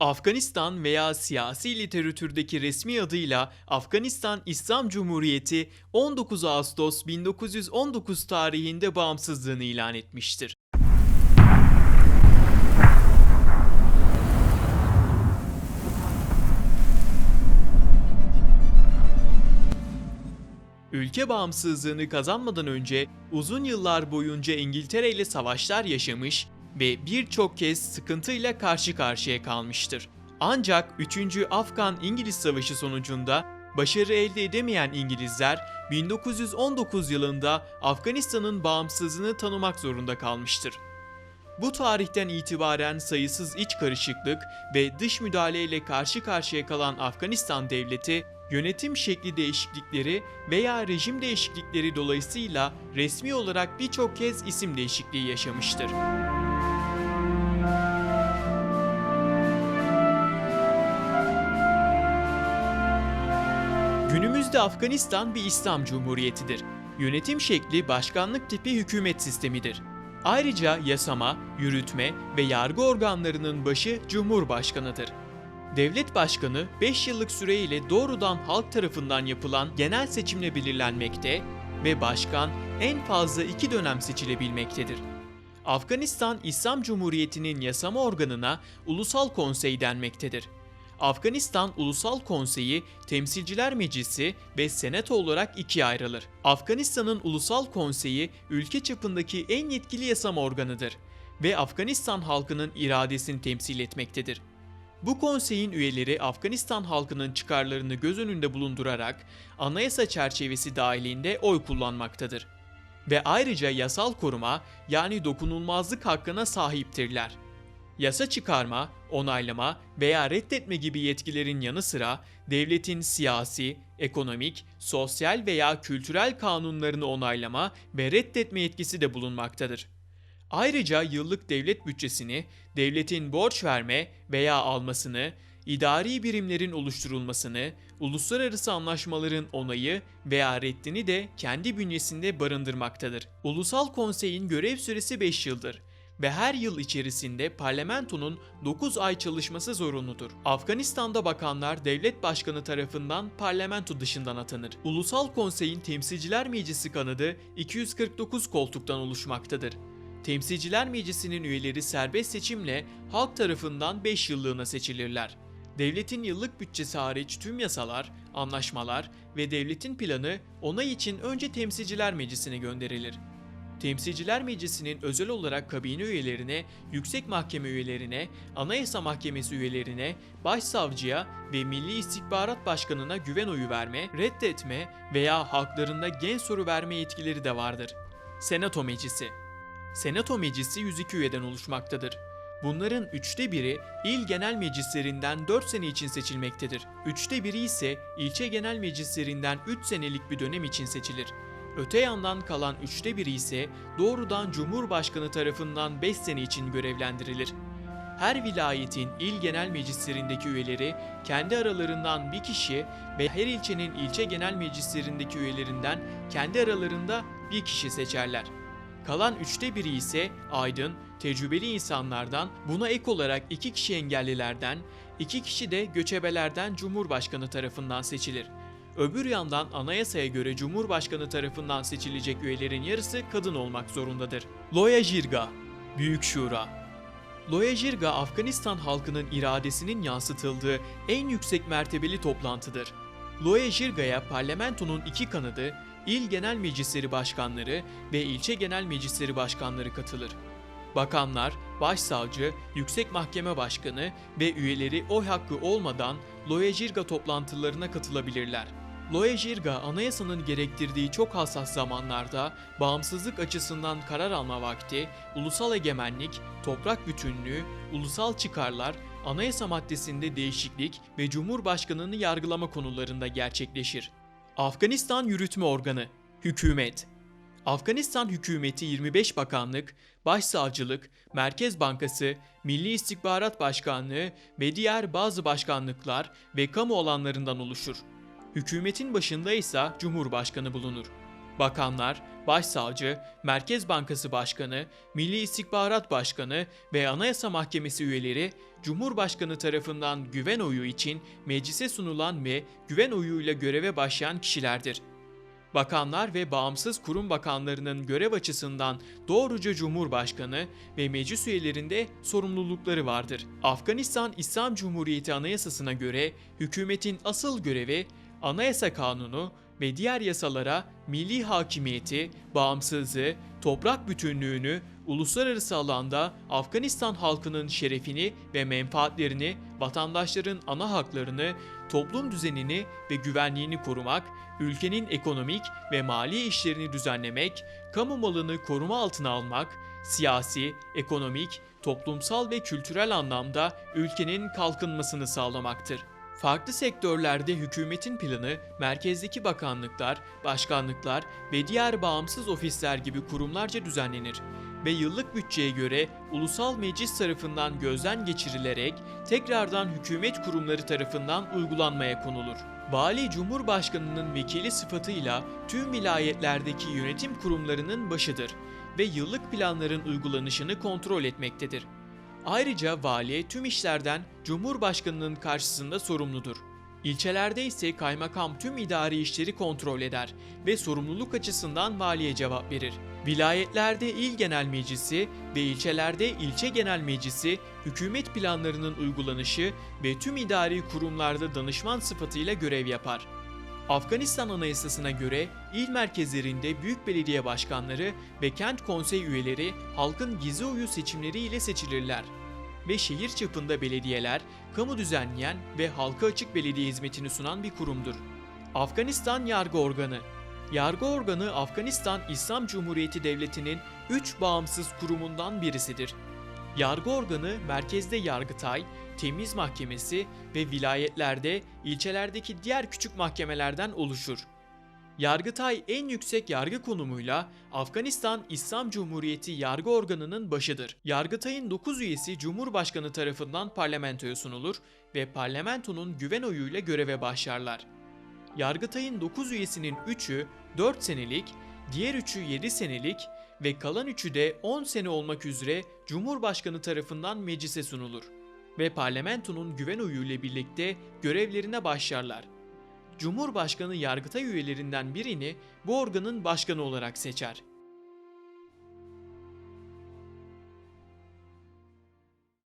Afganistan veya siyasi literatürdeki resmi adıyla Afganistan İslam Cumhuriyeti 19 Ağustos 1919 tarihinde bağımsızlığını ilan etmiştir. Ülke bağımsızlığını kazanmadan önce uzun yıllar boyunca İngiltere ile savaşlar yaşamış ve birçok kez sıkıntıyla karşı karşıya kalmıştır. Ancak 3. Afgan-İngiliz Savaşı sonucunda başarı elde edemeyen İngilizler 1919 yılında Afganistan'ın bağımsızlığını tanımak zorunda kalmıştır. Bu tarihten itibaren sayısız iç karışıklık ve dış müdahaleyle karşı karşıya kalan Afganistan devleti, yönetim şekli değişiklikleri veya rejim değişiklikleri dolayısıyla resmi olarak birçok kez isim değişikliği yaşamıştır. Günümüzde Afganistan bir İslam Cumhuriyetidir. Yönetim şekli başkanlık tipi hükümet sistemidir. Ayrıca yasama, yürütme ve yargı organlarının başı Cumhurbaşkanıdır. Devlet başkanı 5 yıllık süreyle doğrudan halk tarafından yapılan genel seçimle belirlenmekte ve başkan en fazla 2 dönem seçilebilmektedir. Afganistan İslam Cumhuriyeti'nin yasama organına Ulusal Konsey denmektedir. Afganistan Ulusal Konseyi, Temsilciler Meclisi ve Senato olarak ikiye ayrılır. Afganistan'ın Ulusal Konseyi ülke çapındaki en yetkili yasama organıdır ve Afganistan halkının iradesini temsil etmektedir. Bu konseyin üyeleri Afganistan halkının çıkarlarını göz önünde bulundurarak anayasa çerçevesi dahilinde oy kullanmaktadır. Ve ayrıca yasal koruma yani dokunulmazlık hakkına sahiptirler. Yasa çıkarma, onaylama veya reddetme gibi yetkilerin yanı sıra devletin siyasi, ekonomik, sosyal veya kültürel kanunlarını onaylama ve reddetme yetkisi de bulunmaktadır. Ayrıca yıllık devlet bütçesini, devletin borç verme veya almasını, idari birimlerin oluşturulmasını, uluslararası anlaşmaların onayı veya reddini de kendi bünyesinde barındırmaktadır. Ulusal Konsey'in görev süresi 5 yıldır ve her yıl içerisinde parlamentonun 9 ay çalışması zorunludur. Afganistan'da bakanlar devlet başkanı tarafından parlamento dışından atanır. Ulusal Konsey'in Temsilciler Meclisi kanadı 249 koltuktan oluşmaktadır. Temsilciler Meclisi'nin üyeleri serbest seçimle halk tarafından 5 yıllığına seçilirler. Devletin yıllık bütçesi hariç tüm yasalar, anlaşmalar ve devletin planı onay için önce Temsilciler Meclisi'ne gönderilir. Temsilciler Meclisi'nin özel olarak kabine üyelerine, yüksek mahkeme üyelerine, anayasa mahkemesi üyelerine, başsavcıya ve Milli İstihbarat Başkanı'na güven oyu verme, reddetme veya haklarında gen soru verme yetkileri de vardır. Senato Meclisi Senato Meclisi 102 üyeden oluşmaktadır. Bunların üçte biri il genel meclislerinden 4 sene için seçilmektedir. Üçte biri ise ilçe genel meclislerinden 3 senelik bir dönem için seçilir. Öte yandan kalan üçte biri ise doğrudan Cumhurbaşkanı tarafından 5 sene için görevlendirilir. Her vilayetin il genel meclislerindeki üyeleri kendi aralarından bir kişi ve her ilçenin ilçe genel meclislerindeki üyelerinden kendi aralarında bir kişi seçerler. Kalan üçte biri ise aydın, tecrübeli insanlardan, buna ek olarak iki kişi engellilerden, iki kişi de göçebelerden Cumhurbaşkanı tarafından seçilir. Öbür yandan anayasaya göre Cumhurbaşkanı tarafından seçilecek üyelerin yarısı kadın olmak zorundadır. Loya Jirga Büyük Şura Loya Jirga, Afganistan halkının iradesinin yansıtıldığı en yüksek mertebeli toplantıdır. Loya Jirga'ya parlamentonun iki kanadı, il genel meclisleri başkanları ve ilçe genel meclisleri başkanları katılır. Bakanlar, başsavcı, yüksek mahkeme başkanı ve üyeleri oy hakkı olmadan Loya Jirga toplantılarına katılabilirler. Loya Jirga, anayasanın gerektirdiği çok hassas zamanlarda bağımsızlık açısından karar alma vakti, ulusal egemenlik, toprak bütünlüğü, ulusal çıkarlar, anayasa maddesinde değişiklik ve cumhurbaşkanını yargılama konularında gerçekleşir. Afganistan Yürütme Organı Hükümet Afganistan hükümeti 25 bakanlık, başsavcılık, Merkez Bankası, Milli İstihbarat Başkanlığı ve diğer bazı başkanlıklar ve kamu alanlarından oluşur. Hükümetin başında ise Cumhurbaşkanı bulunur. Bakanlar, Başsavcı, Merkez Bankası Başkanı, Milli İstihbarat Başkanı ve Anayasa Mahkemesi üyeleri Cumhurbaşkanı tarafından güven oyu için meclise sunulan ve güven oyuyla göreve başlayan kişilerdir. Bakanlar ve bağımsız kurum bakanlarının görev açısından doğruca Cumhurbaşkanı ve meclis üyelerinde sorumlulukları vardır. Afganistan İslam Cumhuriyeti Anayasası'na göre hükümetin asıl görevi anayasa kanunu ve diğer yasalara milli hakimiyeti, bağımsızlığı, toprak bütünlüğünü, uluslararası alanda Afganistan halkının şerefini ve menfaatlerini, vatandaşların ana haklarını, toplum düzenini ve güvenliğini korumak, ülkenin ekonomik ve mali işlerini düzenlemek, kamu malını koruma altına almak, siyasi, ekonomik, toplumsal ve kültürel anlamda ülkenin kalkınmasını sağlamaktır. Farklı sektörlerde hükümetin planı merkezdeki bakanlıklar, başkanlıklar ve diğer bağımsız ofisler gibi kurumlarca düzenlenir ve yıllık bütçeye göre ulusal meclis tarafından gözden geçirilerek tekrardan hükümet kurumları tarafından uygulanmaya konulur. Vali Cumhurbaşkanının vekili sıfatıyla tüm vilayetlerdeki yönetim kurumlarının başıdır ve yıllık planların uygulanışını kontrol etmektedir. Ayrıca vali tüm işlerden Cumhurbaşkanının karşısında sorumludur. İlçelerde ise kaymakam tüm idari işleri kontrol eder ve sorumluluk açısından valiye cevap verir. Vilayetlerde il genel meclisi ve ilçelerde ilçe genel meclisi hükümet planlarının uygulanışı ve tüm idari kurumlarda danışman sıfatıyla görev yapar. Afganistan Anayasası'na göre il merkezlerinde büyük belediye başkanları ve kent konsey üyeleri halkın gizli oyu seçimleri ile seçilirler ve şehir çapında belediyeler kamu düzenleyen ve halka açık belediye hizmetini sunan bir kurumdur. Afganistan Yargı Organı Yargı organı Afganistan İslam Cumhuriyeti Devleti'nin 3 bağımsız kurumundan birisidir. Yargı organı merkezde Yargıtay, Temiz Mahkemesi ve vilayetlerde, ilçelerdeki diğer küçük mahkemelerden oluşur. Yargıtay en yüksek yargı konumuyla Afganistan İslam Cumhuriyeti yargı organının başıdır. Yargıtay'ın 9 üyesi Cumhurbaşkanı tarafından parlamentoya sunulur ve parlamentonun güven oyuyla göreve başlarlar. Yargıtay'ın 9 üyesinin 3'ü 4 senelik, diğer 3'ü 7 senelik ve kalan 3'ü de 10 sene olmak üzere Cumhurbaşkanı tarafından meclise sunulur ve parlamentonun güven oyuyla birlikte görevlerine başlarlar. Cumhurbaşkanı Yargıtay üyelerinden birini bu organın başkanı olarak seçer.